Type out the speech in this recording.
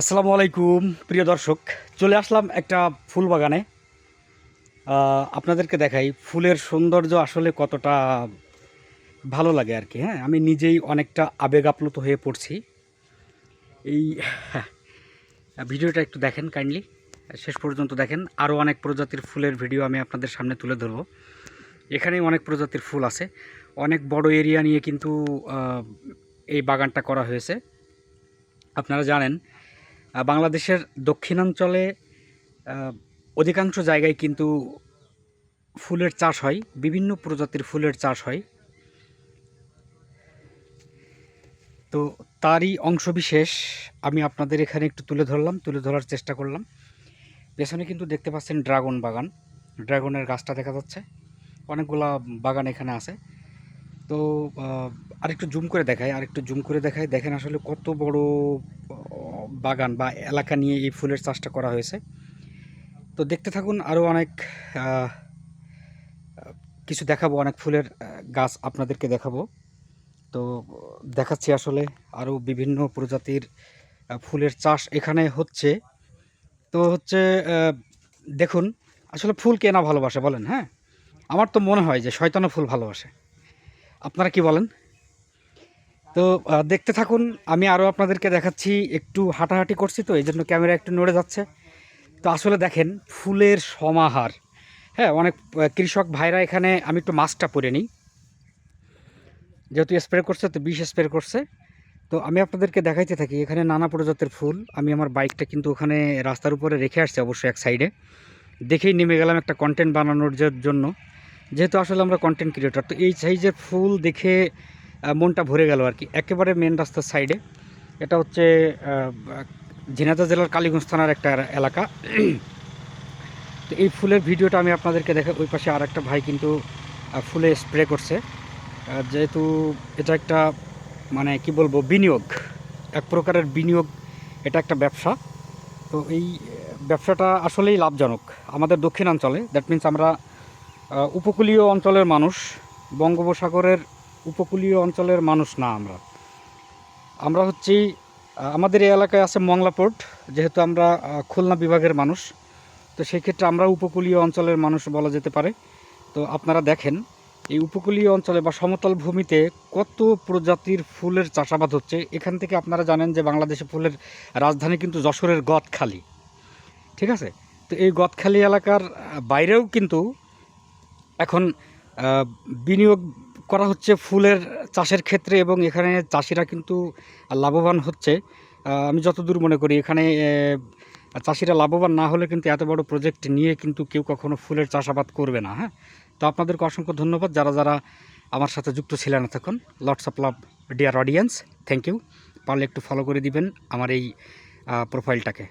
আসসালামু আলাইকুম, প্রিয় দর্শক। চলে আসলাম একটা ফুল বাগানে। আপনাদেরকে দেখাই ফুলের সৌন্দর্য আসলে কতটা ভালো লাগে আর কি হ্যাঁ? আমি নিজেই অনেকটা আবেগ আপ্লুত হয়ে পড়ছি। এই ভিডিওটা একটু দেখেন কাইন্ডলি শেষ পর্যন্ত দেখেন, আরও অনেক প্রজাতির ফুলের ভিডিও আমি আপনাদের সামনে তুলে ধরবো। এখানেই অনেক প্রজাতির ফুল আছে। অনেক বড় এরিয়া নিয়ে কিন্তু এই বাগানটা করা হয়েছে। আপনারা জানেন বাংলাদেশের দক্ষিণাঞ্চলে অধিকাংশ জায়গায় কিন্তু ফুলের চাষ হয়, বিভিন্ন প্রজাতির ফুলের চাষ হয়। তো তারই অংশবিশেষ আমি আপনাদের এখানে একটু তুলে ধরলাম, তুলে ধরার চেষ্টা করলাম। পেছনে কিন্তু দেখতে পাচ্ছেন ড্রাগন বাগান। ড্রাগনের গাছটা দেখা যাচ্ছে। অনেকগুলা বাগান এখানে আছে। তো আরেকটু জুম করে দেখায় আরেকটু জুম করে দেখায় দেখেন আসলে কত বড় বাগান বা এলাকা নিয়ে এই ফুলের চাষটা করা হয়েছে। তো দেখতে থাকুন আরও অনেক কিছু দেখাবো, অনেক ফুলের গাছ আপনাদেরকে দেখাবো। তো দেখাচ্ছি আসলে আরও বিভিন্ন প্রজাতির ফুলের চাষ এখানে হচ্ছে। তো হচ্ছে দেখুন, আসলে ফুল কে না ভালোবাসে বলেন হ্যাঁ? আমার তো মনে হয় যে শয়তানো ফুল ভালোবাসে। আপনারা কি বলেন? তো দেখতে থাকুন, আমি আরও আপনাদেরকে দেখাচ্ছি, একটু হাঁটাহাঁটি করছি তো এই জন্য ক্যামেরা একটু নড়ে যাচ্ছে। তো আসলে দেখেন, ফুলের সমাহার। হ্যাঁ অনেক কৃষক ভাইরা এখানে, আমি একটু মাস্কটা পরে নিই। যেহেতু স্প্রে করছে, তো বিষ স্প্রে করছে। তো আমি আপনাদেরকে দেখাইতে থাকি, এখানে নানা প্রজাতির ফুল। আমি আমার বাইকটা কিন্তু ওখানে রাস্তার উপরে রেখে আসছি অবশ্যই এক সাইডে। দেখেই নেমে গেলাম একটা কন্টেন্ট বানানোর জন্য। যেহেতু আসলে আমরা কন্টেন্ট ক্রিয়েটর তো এই সাইজের ফুল দেখে মনটা ভরে গেল আর কি। একেবারে মেন রাস্তার সাইডে এটা হচ্ছে ঝিনাইদহ জেলার কালীগঞ্জ থানার একটা এলাকা। তো এই ফুলের ভিডিওটা আমি আপনাদেরকে দেখে, ওই পাশে আর একটা ভাই কিন্তু ফুলে স্প্রে করছে। যেহেতু এটা একটা মানে কি বলব, বিনিয়োগ। এক প্রকারের বিনিয়োগ, এটা একটা ব্যবসা। তো এই ব্যবসাটা আসলেই লাভজনক। আমাদের দক্ষিণাঞ্চলে দ্যাট মিন্স আমরা উপকূলীয় অঞ্চলের মানুষ, বঙ্গোপসাগরের উপকূলীয় অঞ্চলের মানুষ না আমরা। আমরা হচ্ছি, আমাদের এই এলাকায় আছে মংলা পোর্ট যেহেতু আমরা খুলনা বিভাগের মানুষ। তো সেই ক্ষেত্রে আমরা উপকূলীয় অঞ্চলের মানুষ বলা যেতে পারে। তো আপনারা দেখেন, এই উপকূলীয় অঞ্চলে বা সমতল ভূমিতে কত প্রজাতির ফুলের চাষাবাদ হচ্ছে। এখান থেকে আপনারা জানেন যে বাংলাদেশে ফুলের রাজধানী কিন্তু যশোরের গদখালি। ঠিক আছে? তো এই গদখালি এলাকার বাইরেও কিন্তু এখন বিনিয়োগ করা হচ্ছে ফুলের চাষের ক্ষেত্রে এবং এখানে চাষিরা কিন্তু লাভবান হচ্ছে। আমি যতদূর মনে করি, এখানে চাষিরা লাভবান না হলে কিন্তু এত বড় প্রজেক্ট নিয়ে কিন্তু কেউ কখনো ফুলের চাষাবাদ করবে না হ্যাঁ? তো আপনাদেরকে অসংখ্য ধন্যবাদ। যারা যারা আমার সাথে যুক্ত ছিলেন এতক্ষণ lots of love dear audience thank you পারলে একটু ফলো করে দিবেন আমার এই প্রোফাইলটাকে